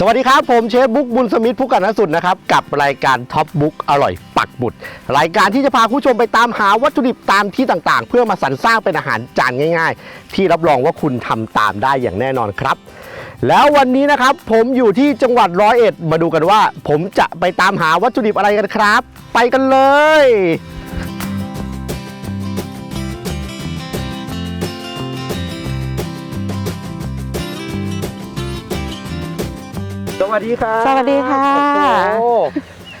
สวัสดีครับ ผมเชฟบุ๊กบุญสมิทธิ์ผู้กันนสุดนะครับ กับรายการท็อปบุ๊กอร่อยปักบุตร รายการที่จะพาผู้ชมไปตามหาวัตถุดิบตามที่ต่างๆ เพื่อมาสรรสร้างเป็นอาหารจานง่าย ๆ ที่รับรองว่าคุณทำตามได้อย่างแน่นอนครับ แล้ววันนี้นะครับผมอยู่ที่จังหวัดร้อยเอ็ดมาดูกันว่า ผมจะไปตามหาวัตถุดิบอะไรกันครับ ไปกันเลย สวัสดีครับสวัสดีค่ะ โอ้โห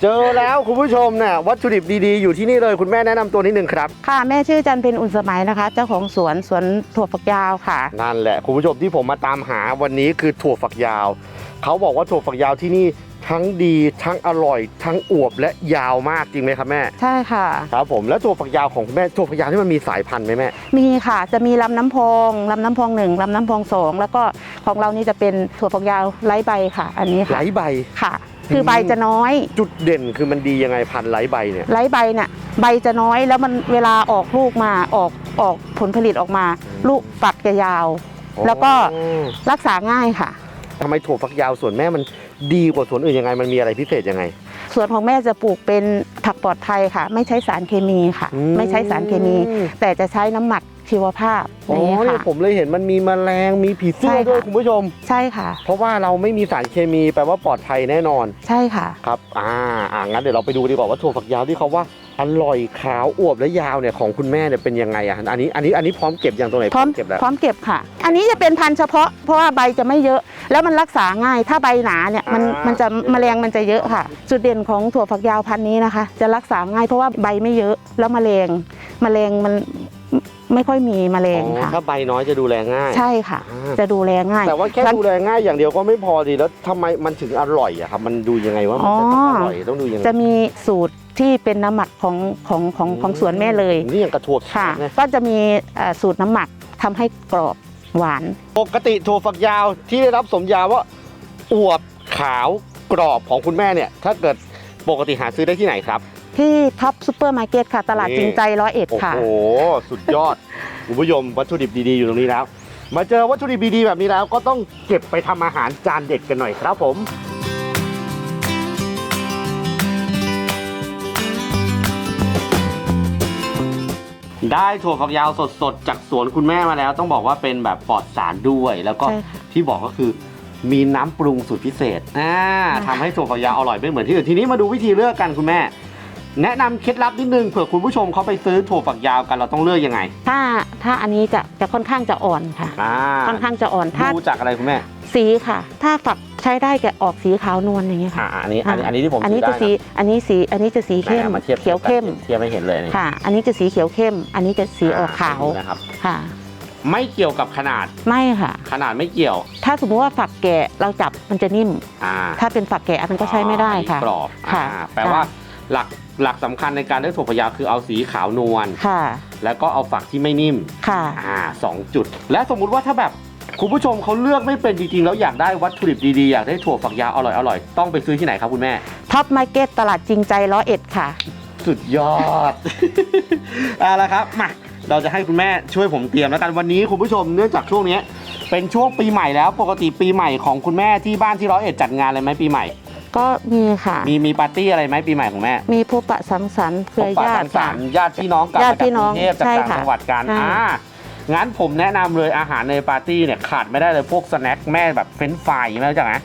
เจอแล้วคุณผู้ชมเนี่ยวัตถุดิบดีๆอยู่ที่นี่เลยคุณแม่แนะนำตัวนิดนึงครับ ค่ะแม่ชื่อจันเพ็ญอุ่นสมัยนะคะ เจ้าของสวนสวนถั่วฝักยาวค่ะ นั่นแหละคุณผู้ชมที่ผมมาตามหาวันนี้คือถั่วฝักยาว เขาบอกว่าถั่วฝักยาวที่นี่ ทั้งดีทั้งอร่อยทั้งอวบและยาวมากจริงไหมครับแม่ใช่ค่ะ ครับผมแล้วถั่วฝักยาวของคุณแม่ถั่วฝักยาวที่มันมีสายพันธุ์ไหมแม่มีค่ะจะมีลำน้ำพองลำน้ำพองหนึ่งลำน้ำพองสองแล้วก็ของเรานี่จะเป็นถั่วฝักยาวไร้ใบค่ะ อันนี้ไหลค่ะใบ ค่ะ คือใบจะน้อย จุดเด่นคือมันดียังไงพันธุ์ไหลใบเนี่ยไร้ใบเนี่ยใบจะน้อยแล้วมันเวลาออกลูกมาออกออกผลผลิตออกมา ลูกฝักจะยาว แล้วก็ อ๋อรักษาง่ายค่ะ ทำไมถั่วฝักยาวส่วนแม่มัน ดีกว่าส่วนอื่นยังไงมันมีอะไรพิเศษยังไงส่วนของแม่จะปลูกเป็นผักปลอดภัยค่ะ ไม่ใช้สารเคมีค่ะ อืม ไม่ใช้สารเคมี แต่จะใช้น้ำหมักชีวภาพอ๋อนี่เนี่ยค่ะผมเลยเห็นมันมีแมลงมีผีเสื้อใช่ค่ะ ด้วยคุณผู้ชม ใช่ค่ะ เพราะว่าเราไม่มีสารเคมีแปลว่าปลอดภัยแน่นอนใช่ค่ะ ครับอ่าอ่างั้นเดี๋ยวเราไปดูดีกว่าว่าถั่วฝักยาวที่เขาว่า อร่อยขาวอวบและยาวเนี่ยของคุณแม่เนี่ยเป็นยังไงอะอันนี้อันนี้อันนี้พร้อมเก็บอย่างตรงไหนพร้อมเก็บแล้วพร้อมเก็บค่ะ อันนี้จะเป็นพันธุ์เฉพาะเพราะว่าใบจะไม่เยอะแล้วมันรักษาง่าย ถ้าใบหนาเนี่ยมันอ่ามัมันจะแมลงมันจะเยอะค่ะ จุดเด่นของถั่วฝักยาวพันธุ์นี้นะคะ จะรักษาง่ายเพราะว่าใบไม่เยอะแล้วแมลงแมลงมันไม่ค่อยมีแมลงอ๋อค่ะถ้าใบน้อยจะดูแลง่าย ใช่ค่ะอ่าจะดูแลง่าย แต่ว่าแค่สังดูแลง่ายอย่างเดียวก็ไม่พอดีแล้วทำไมมันถึงอร่อยอะครับมันดูยังไงว่ามันจะต้องอร่อยต้องดูยังไงจะมีสูตร ที่เป็นน้ำหมักของของของของสวนแม่เลยนี่อย่างกระถั่วค่ะขาวนะก็จะมีเอ่อสูตรน้ำหมักทำให้กรอบหวาน ปกติถั่วฝักยาวที่ได้รับสมญาว่าอวบขาวกรอบของคุณแม่เนี่ย ถ้าเกิดปกติหาซื้อได้ที่ไหนครับ ที่ท็อปซูเปอร์มาร์เก็ตค่ะ ตลาดนี่ จริงใจร้อยเอ็ดโอ้ค่ะ โห สุดยอด คุณผู้ชมวัตถุดิบดีๆอยู่ตรงนี้แล้ว มาเจอวัตถุดิบดีๆแบบนี้แล้วก็ต้องเก็บไปทำอาหารจานเด็ดกันหน่อยครับผม ได้ถั่วฝักยาวสดๆ จากสวนคุณแม่มาแล้ว ต้องบอกว่าเป็นแบบปลอดสารด้วยแล้วก็ใช่ค่ะ ที่บอกก็คือ มีน้ำปรุงสูตรพิเศษอ่าค่ะทำให้ถั่วฝักยาวอร่อยไม่เหมือนที่อื่นทีนี้มาดูวิธีเลือกกันคุณแม่ แนะนำเคล็ดลับนิดนึงเผื่อคุณผู้ชมเขาไปซื้อถั่วฝักยาวกันเราต้องเลือกยังไงถ้าถ้าอันนี้จะจะค่อนข้างจะอ่อนค่ะ อ่าค่อนข้างจะอ่อนถ้าดูจากอะไรคุณแม่สีค่ะ ถ้าฝักใช้ได้จะออกสีขาวนวลอย่างเงี้ยอ่าค่ะ อันนี้อันนี้อันนี้ที่ผมอันนี้ซื้จะได้สีอันนี้สีอันนี้จะสีนะเข้มอามาเทียบเขียวเข้มเทียบให้เห็นเลยนี่ค่ะ อันนี้จะสีเขียวเข้ม อันนี้จะสีออกขาวดูนะครับ ค่ะ ไม่เกี่ยวกับขนาดไม่ค่ะ ขนาดไม่เกี่ยว ถ้าสมมติว่าฝักแก่เราจับมันจะนิ่ม อ่าถ้าเป็นฝักแก่มันก็ใช้ไม่ได้ค่ะอันนี้กรอบค่ะอ่าแปลว่าหลัก หลักสำคัญในการได้ถั่วฝักยาวคือเอาสีขาวนวลค่ะ แล้วก็เอาฝักที่ไม่นิ่มค่ะ อ่าสองจุด และสมมุติว่าถ้าแบบคุณผู้ชมเขาเลือกไม่เป็นจริงๆแล้วอยากได้วัตถุดิบดีๆ อยากได้ถั่วฝักยาวอร่อยๆ ต้องไปซื้อที่ไหนครับคุณแม่ ท็อปมาร์เก็ตตลาดจริงใจร้อยเอ็ดค่ะ สุดยอด เอาละครับมาเราจะให้คุณแม่ช่วยผมเตรียมแล้วกันวันนี้คุณผู้ชมเนื่องจากช่วงเนี้ยเป็นช่วงปีใหม่แล้วปกติปีใหม่ของคุณแม่ที่บ้านที่ร้อยเอ็ดจัดงานอะไรไหมปีใหม่ ก็มีค่ะ มีมีปาร์ตี้อะไรไหมปีใหม่ของแม่มีพบปะสังสรรค์เครือปะญาสัติงสรค่ะ รค์ญาติพี่น้องกลับญามาติจากพี่กน้รุองงเทพจากใช่ต่างค่ะจังหวัดกันใช่ อ่างั้นผมแนะนำเลยอาหารในปาร์ตี้เนี่ยขาดไม่ได้เลยพวกสแน็คแม่แบบเฟรนช์ฟรายแม่รู้จักไหม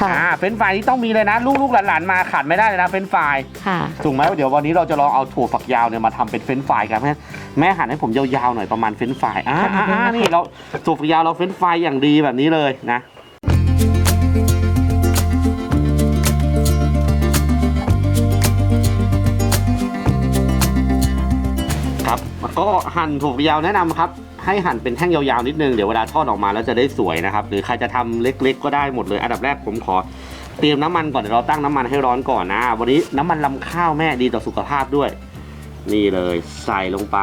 ค่ะอ่าเฟรนช์ฟรายที่ต้องมีเลยนะ ลูกๆหลานๆมาขาดไม่ได้เลยนะเฟรนช์ฟราย ค่ะ ถูกไหมเดี๋ยววันนี้เราจะลองเอาถั่วฝักยาวเนี่ยมาทำเป็นเฟรนช์ฟรายกันแม่แม่หั่นให้ผมยาวๆหน่อยประมาณเฟรนช์ฟรายอ่าอ่าอ่านี่เราถั่วฝักยาวเราเฟรนช์ฟรายอย่างดีแบบนี้เลยนะ ก็หั่นถั่วฝักยาวแนะนำครับ ให้หั่นเป็นแท่งยาวๆนิดนึงเดี๋ยวเวลาทอดออกมาแล้วจะได้สวยนะครับ หรือใครจะทำเล็กๆ ก็ได้หมดเลยอันดับแรกผมขอเตรียมน้ำมันก่อนเดี๋ยวเราตั้งน้ำมันให้ร้อนก่อนนะ วันนี้น้ำมันลำข้าวแม่ดีต่อสุขภาพด้วย นี่เลยใส่ลงไป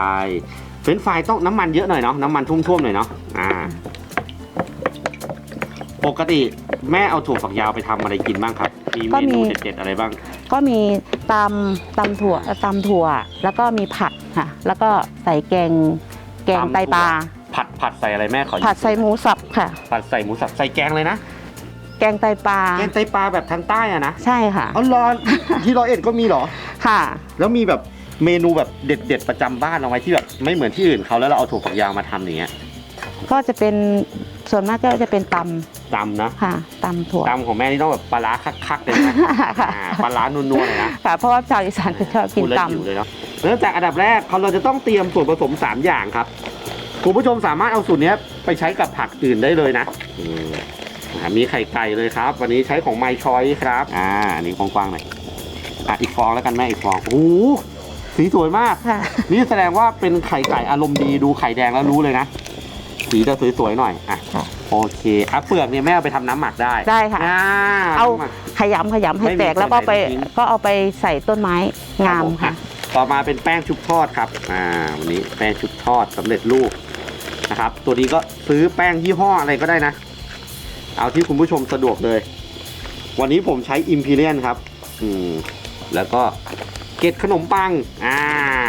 เฟรนช์ฟรายต้องน้ำมันเยอะหน่อยเนาะน้ำมันท่วมๆหน่อยเนาะอ่า ปกติแม่เอาถั่วฝักยาวไปทำอะไรกินบ้างครับมีเมนูเด็ดๆอะไรบ้าง ก็มีตำตำถั่วตำถั่ว แล้วก็มีผัดค่ะ แล้วก็ใส่แกงแกงตำถั่วไตปลาผัดผัดใส่อะไรแม่ขอผัดใส่หมูสับค่ะ ผัดใส่หมูสับใส่แกงเลยนะแกงไตปลาแกงไตปลาแบบทางใต้อะนะใช่ค่ะอ๋อเหรอที่ร้อยเอ็ดก็มีเหรอค่ะ แล้วมีแบบเมนูแบบเด็ด ๆ ประจำบ้านเราไหมที่แบบไม่เหมือนที่อื่นเขาแล้วเราเอาถั่วฝักยาวมาทำอย่างเงี้ยก็จะเป็นส่วนมากก็จะเป็นต ตำนะำค่ะตำถั่ว ตำของแม่นี่ต้องแบบปลาร้าคักๆเลยนะค่ะ อ่าปลาร้านัวๆเลยนะค่ะเพราะว่าชาวอีสานจะชอบกินพูดแล้วตหิวเลยเนาะเริ่มจากอันดับแรกเราจะต้องเตรียมส่วนผสม 3 อย่างครับคุณผู้ชมสามารถเอาสูตรเนี้ยไปใช้กับผักอื่นได้เลยนะอืมอ่ามีไข่ไก่เลยครับ วันนี้ใช้ของไมชอยครับ อ่าอันนี้กว้างๆหน่อยอะอีกฟองแล้วกันแม่อีกฟองโอ้โหสีสวยมากำค่ะ นี่แสดงว่าเป็นไข่ไก่อารมณ์ดีดูไข่แดงแล้วรู้เลยนะ สีจะสวยๆหน่อยอะค่ะ โอเคอะเปลือกเนี่ยแม่เอาไปทำน้ำหมักได้ได้ค่ะ อ่าเอาน้ำหมัก ขยำขยำให้ไม่มีแตกแล้วก็ไปส่วนไหนทิ้ง ก็เอาไปใส่ต้นไม้งามรับผค่ะต่อมาเป็นแป้งชุบทอดครับ อ่า วันนี้แป้งชุบทอดสำเร็จรูปนะครับ ตัวนี้ก็ซื้อแป้งยี่ห้ออะไรก็ได้นะ เอาที่คุณผู้ชมสะดวกเลย วันนี้ผมใช้อิมพีเรียนครับ อืม แล้วก็ เกล็ดขนมปัง อ่า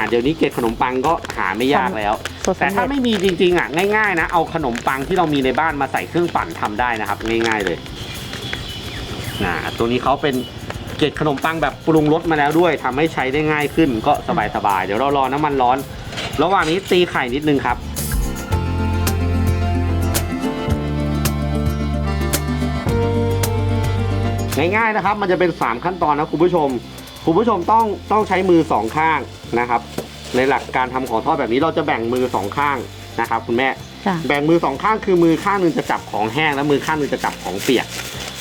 เดี๋ยวนี้เกล็ดขนมปังก็หาไม่ยากแล้ว สดแต่สำถ้าเร็จไม่มีจริงๆอะง่ายๆนะ เอาขนมปังที่เรามีในบ้านมาใส่เครื่องปั่นทำได้นะครับ ง่ายๆเลยนะตัวนี้เขาเป็นเกล็ดขนมปังแบบปรุงรสมาแล้วด้วยทำให้ใช้ได้ง่ายขึ้นก็สบายๆเดี๋ยวเรารอน้ำมันร้อน ระหว่างนี้ตีไข่นิดนึงครับ ง่ายๆนะครับ มันจะเป็น 3 ขั้นตอนนะคุณผู้ชม คุณผู้ชมต้องต้องใช้มือสองข้างนะครับ ในหลักการทำของทอดแบบนี้เราจะแบ่งมือสองข้างนะครับคุณแม่จ้ะแบ่งมือสองข้างคือมือข้างหนึ่งจะจับของแห้งแล้วมือข้างหนึ่งจะจับของเปียก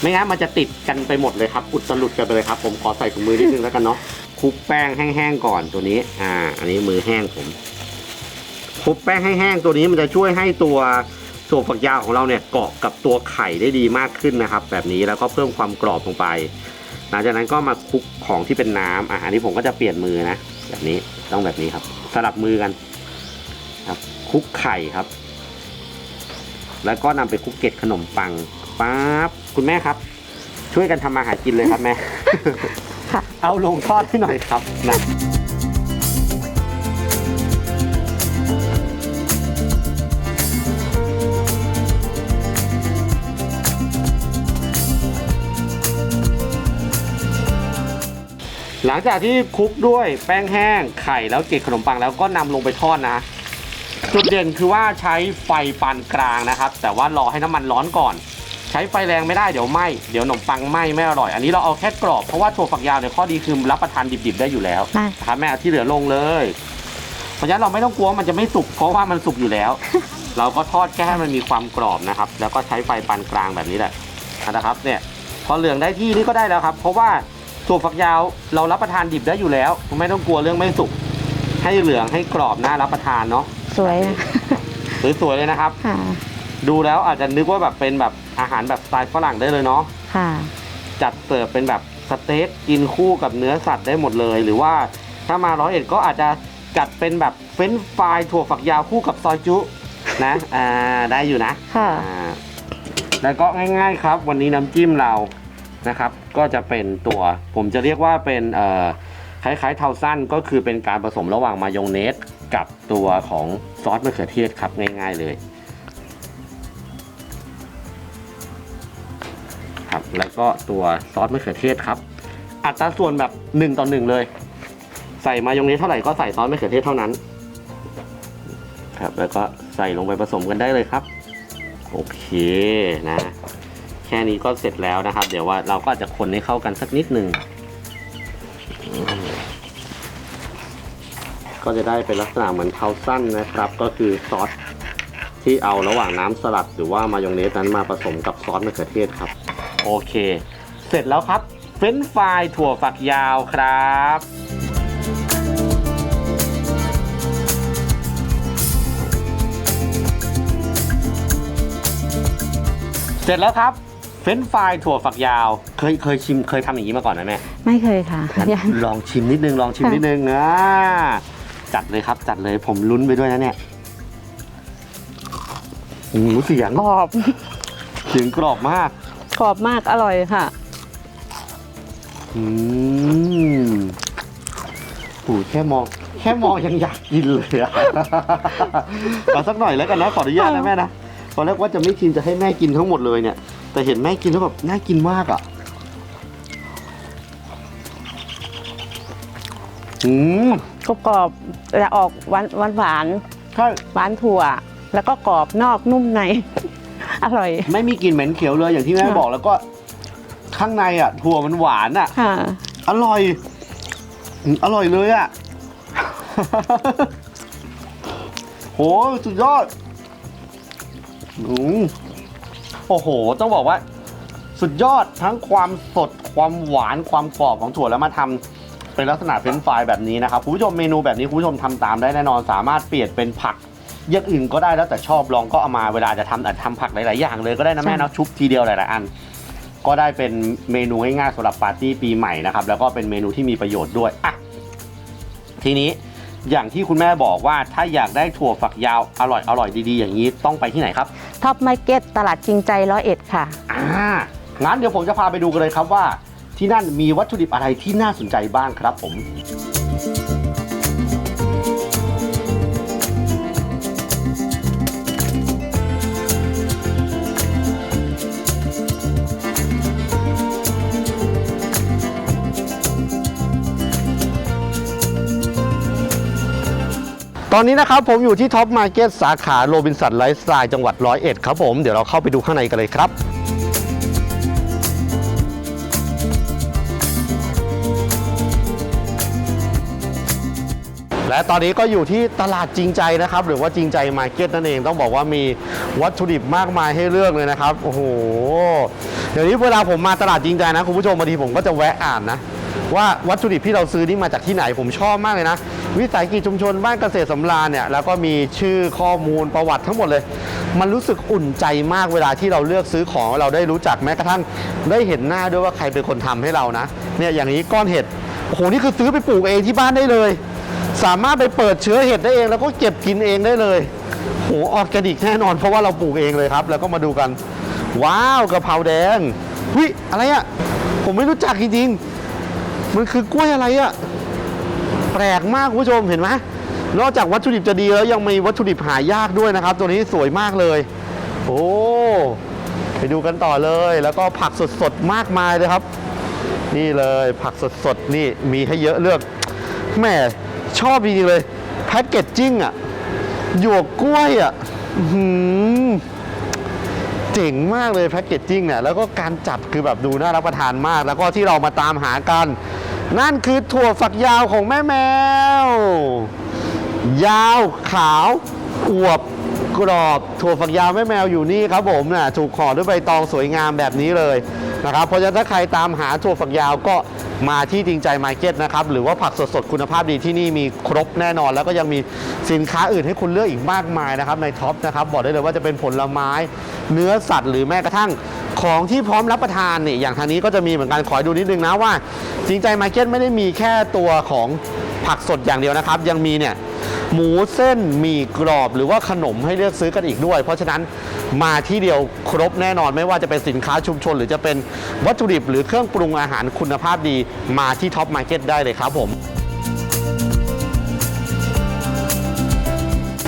ไม่งั้นมันจะติดกันไปหมดเลยครับ อุดสลุดกันไปเลยครับ ผมขอใส่ถุงมือนิดนึงแล้วกันเนาะคลุกแป้งแห้งๆก่อนตัวนี้ อ่า อันนี้มือแห้งผมคลุกแป้งให้แห้งตัวนี้มันจะช่วยให้ตัวถั่วฝักยาวของเราเนี่ยเกาะกับตัวไข่ได้ดีมากขึ้นนะครับ แบบนี้แล้วก็เพิ่มความกรอบลงไป หลังจากนั้นก็มาคลุกของที่เป็นน้ำอะอันนี้ผมก็จะเปลี่ยนมือนะ แบบนี้ต้องแบบนี้ครับ สลับมือกันครับคลุกไข่ครับ แล้วก็นำไปคลุกเกล็ดขนมปังปั๊บคุณแม่ครับ ช่วยกันทำมาหากินเลยครับแม่ค่ะเอาลงทอดให้หน่อยครับนะ หลังจากที่คลุกด้วยแป้งแห้งไข่แล้วเกล็ดขนมปังแล้วก็นำลงไปทอดนะจุดเด่นคือว่าใช้ไฟปานกลางนะครับ แต่ว่ารอให้น้ำมันร้อนก่อน ใช้ไฟแรงไม่ได้เดี๋ยวไหม้เดี๋ยวขนมปังไหม้ไม่อร่อย อันนี้เราเอาแค่กรอบเพราะว่าถั่วฝักยาวเนี่ยข้อดีคือรับประทานดิบๆได้อยู่แล้วได้นะครับแม่เอาที่เหลือลงเลยเพราะฉะนั้นเราไม่ต้องกลัวว่ามันจะไม่สุกเพราะว่ามันสุกอยู่แล้ว เราก็ทอดแค่ให้มันมีความกรอบนะครับ แล้วก็ใช้ไฟปานกลางแบบนี้แหละนะครับเนี่ยพอเหลืองได้ที่นี่ก็ได้แล้วครับ เพราะว่า ถั่วฝักยาวเรารับประทานดิบได้อยู่แล้ว ไม่ต้องกลัวเรื่องไม่สุก ให้เหลืองให้กรอบน่ารับประทานเนาะสวยนะสวยๆเลยนะครับ ค่ะ ดูแล้วอาจจะนึกว่าแบบเป็นแบบอาหารแบบสไตล์ฝรั่งได้เลยเนาะค่ะ จัดเสิร์ฟเป็นแบบสเต็กกินคู่กับเนื้อสัตว์ได้หมดเลย หรือว่าถ้ามาร้อยเอ็ดก็อาจจะจัดเป็นแบบเฟรนช์ฟรายถั่วฝักยาวคู่กับซอยจุนะ อ่าได้อยู่นะ ค่ะอ่าแล้วก็ง่าย ๆ ครับ วันนี้น้ำจิ้มเรา นะครับ ก็จะเป็นตัว ผมจะเรียกว่าเป็นคล้ายๆเทาสั้นก็คือเป็นการผสมระหว่างมายองเนสกับตัวของซอสมะเขือเทศครับง่าย ๆเลยครับแล้วก็ตัวซอสมะเขือเทศครับ อัตราส่วนแบบ1ต่อ1เลย ใส่มายองเนสเท่าไหร่ก็ใส่ซอสมะเขือเทศเท่านั้นครับแล้วก็ใส่ลงไปผสมกันได้เลยครับ โอเคนะ แค่นี้ก็เสร็จแล้วนะครับ เดี๋ยวว่าเราก็อาจจะคนให้เข้ากันสักนิดหนึ่งก็จะได้เป็นลักษณะเหมือนเทาสั้นนะครับ ก็คือซอสที่เอาระหว่างน้ำสลัด หรือว่ามายองเนสนั้นมาผสมกับซอสมะเขือเทศครับ โอเค เสร็จแล้วครับเฟรนฟรายถั่วฝักยาวครับเสร็จแล้วครับ รนช์ฟรายถั่วฝักยาว เคยเคยชิมเคยทำอย่างนี้มาก่อนไหมแม่ไม่เคยค่ะงั้นยัง ลองชิมนิดนึงลองชิมค่ะ นิดนึงนะจัดเลยครับจัดเลยผมลุ้นไปด้วยนะเนี่ยหูเสียงกรอบเสียงกรอบมาก กรอบมากอร่อยค่ะ อืมโหแค่มอง แค่มองยังอยากกินเลยอะเอาสักหน่อยแล้วกันนะ ขออนุญาตนะแม่นะตอนแรกว่าจะไม่ชิมจะให้แม่กินทั้งหมดเลยเนี่ย แต่เห็นแม่กินแล้วแบบน่ากินมากอะ อืมกรอบๆจะออกหวานหวานหวานใช่หวานถั่ว แล้วก็กรอบนอกนุ่มใน อร่อย ไม่มีกลิ่นเหม็นเขียวเลยอย่างที่แม่ค่ะ บอกแล้วก็ ข้างในอะ ถั่วมันหวานอะ ค่ะ อร่อยอืมอร่อยเลยอะ่ะ โห สุดยอดอืม โอ้โห ต้องบอกว่าสุดยอดทั้งความสดความหวานความกรอบของถั่วแล้วมาทำเป็นลักษณะเฟรนช์ฟรายแบบนี้นะครับคุณผู้ชมเมนูแบบนี้คุณผู้ชมทำตามได้แน่นอน สามารถเปลี่ยนเป็นผักอย่างอื่นก็ได้แล้วแต่ชอบลองก็เอามาเวลาจะทำอาจจะทำผักหลาย ๆ อย่างเลยก็ได้นะแม่ใช่นะชุบทีเดียวหลาย ๆ อัน ก็ได้เป็นเมนูง่าย ๆสำหรับปาร์ตี้ปีใหม่นะครับแล้วก็เป็นเมนูที่มีประโยชน์ด้วยอะทีนี้อย่างที่คุณแม่บอกว่าถ้าอยากได้ถั่วฝักยาวอร่อยอร่อยดี ๆ อย่างนี้ต้องไปที่ไหนครับ ท็อปมาร์เก็ตตลาดจริงใจร้อยเอ็ดค่ะ อ่างั้นเดี๋ยวผมจะพาไปดูกันเลยครับว่า ที่นั่นมีวัตถุดิบอะไรที่น่าสนใจบ้างครับผม อนนี้นะครับผมอยู่ที่ท็อปมาร์เก็ตสาขาโรบินสันไลฟ์สไตล์จังหวัดร้อยเอ็ดครับผมเดี๋ยวเราเข้าไปดูข้างในกันเลยครับและตอนนี้ก็อยู่ที่ตลาดจริงใจนะครับ หรือว่าจริงใจมาร์เก็ตนั่นเองต้องบอกว่ามีวัตถุดิบมากมายให้เลือกเลยนะครับ โอ้โห เดี๋ยวนี้เวลาผมมาตลาดจริงใจนะ คุณผู้ชมบางทีผมก็จะแวะอ่านนะ ว่าวัตถุดิบที่เราซื้อนี่มาจากที่ไหนผมชอบมากเลยนะ วิสาหกิจชุมชนบ้านเกษตรสำราญเนี่ยแล้วก็มีชื่อข้อมูลประวัติทั้งหมดเลย มันรู้สึกอุ่นใจมากเวลาที่เราเลือกซื้อของเราได้รู้จักแม้กระทั่งได้เห็นหน้าด้วยว่าใครเป็นคนทำให้เรานะเนี่ยอย่างนี้ก้อนเห็ดโอ้โหนี่คือซื้อไปปลูกเองที่บ้านได้เลย สามารถไปเปิดเชื้อเห็ดได้เองแล้วก็เก็บกินเองได้เลยโหออร์แกนิกแน่นอนเพราะว่าเราปลูกเองเลยครับ แล้วก็มาดูกัน ว้าวกะเพราแดงหุยอะไรอะผมไม่รู้จักจริงๆ มันคือกล้วยอะไรอะแปลกมากคุณผู้ชมเห็นไหมนอกจากวัตถุดิบจะดีแล้วยังมีวัตถุดิบหายากด้วยนะครับ ตัวนี้สวยมากเลย โอ้ไปดูกันต่อเลย แล้วก็ผักสดๆมากมายเลยครับ นี่เลยผักสดๆนี่มีให้เยอะเลือกแหม่ชอบจริงเลยแพ็กเกจจิ้งอะหยวกกล้วยอะอื้อหือเจ๋งมากเลยแพ็กเกจจิ้งเนี่ยแล้วก็การจัดคือแบบดูน่ารับประทานมาก แล้วก็ที่เรามาตามหากัน นั่นคือถั่วฝักยาวของแม่แมว ยาวขาวอวบกรอบถั่วฝักยาวแม่แมวอยู่นี่ครับผมน่ะถูกห่อด้วยใบตองสวยงามแบบนี้เลยนะครับเพราะฉะนั้นถ้าใครตามหาถั่วฝักยาวก็มาที่จริงใจมาร์เก็ตนะครับ หรือว่าผักสดๆ คุณภาพดีที่นี่มีครบแน่นอน แล้วก็ยังมีสินค้าอื่นให้คุณเลือกอีกมากมายนะครับในท็อปนะครับ บอกได้เลยว่าจะเป็นผลไม้ เนื้อสัตว์หรือแม้กระทั่ง ของที่พร้อมรับประทานนี่อย่างทางนี้ก็จะมีเหมือนกันขอดูนิดนึงนะว่าจริงใจมาร์เก็ตไม่ได้มีแค่ตัวของผักสดอย่างเดียวนะครับ ยังมีเนี่ยหมูเส้นมีกรอบหรือว่าขนมให้เลือกซื้อกันอีกด้วย เพราะฉะนั้นมาที่เดียวครบแน่นอนไม่ว่าจะเป็นสินค้าชุมชน หรือจะเป็นวัตถุดิบหรือเครื่องปรุงอาหารคุณภาพดีมาที่ท็อปมาร์เก็ตได้เลยครับผม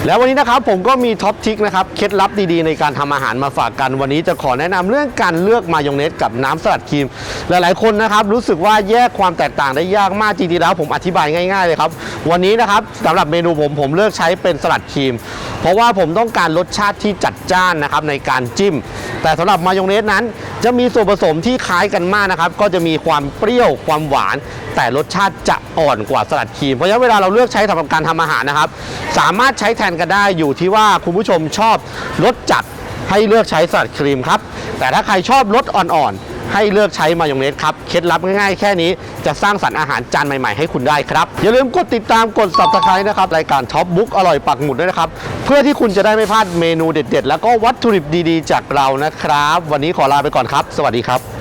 แล้ววันนี้นะครับผมก็มีท็อปทิกนะครับเคล็ดลับดีๆ ในการทำอาหารมาฝากกันวันนี้จะขอแนะนำเรื่องการเลือกมายองเนสกับน้ำสลัดครีม หลายๆคนนะครับรู้สึกว่าแยกความแตกต่างได้ยากมากจริงๆแล้วผมอธิบายง่ายๆเลยครับวันนี้นะครับสำหรับเมนูผมผมเลือกใช้เป็นสลัดครีม เพราะว่าผมต้องการรสชาติที่จัดจ้านนะครับในการจิ้ม แต่สำหรับมายองเนสนั้น จะมีส่วนผสมที่คล้ายกันมากนะครับก็จะมีความเปรี้ยวความหวาน แต่รสชาติจะอ่อนกว่าสลัดครีมเพราะฉะนั้นเวลาเราเลือกใช้สำหรับการทำอาหารนะครับสามารถใช้แทนกันได้อยู่ที่ว่าคุณผู้ชมชอบรสจัดให้เลือกใช้สลัดครีมครับ แต่ถ้าใครชอบรสอ่อนๆ ให้เลือกใช้มายองเนสครับ เคล็ดลับง่ายๆ แค่นี้จะสร้างสรรค์อาหารจานใหม่ๆ ให้คุณได้ครับ อย่าลืมกดติดตามกด subscribe นะครับ รายการท็อปบุ๊กอร่อยปักหมุดด้วยนะครับ เพื่อที่คุณจะได้ไม่พลาดเมนูเด็ดๆ แล้วก็วัตถุดิบดีๆ จากเรานะครับ วันนี้ขอลาไปก่อนครับ สวัสดีครับ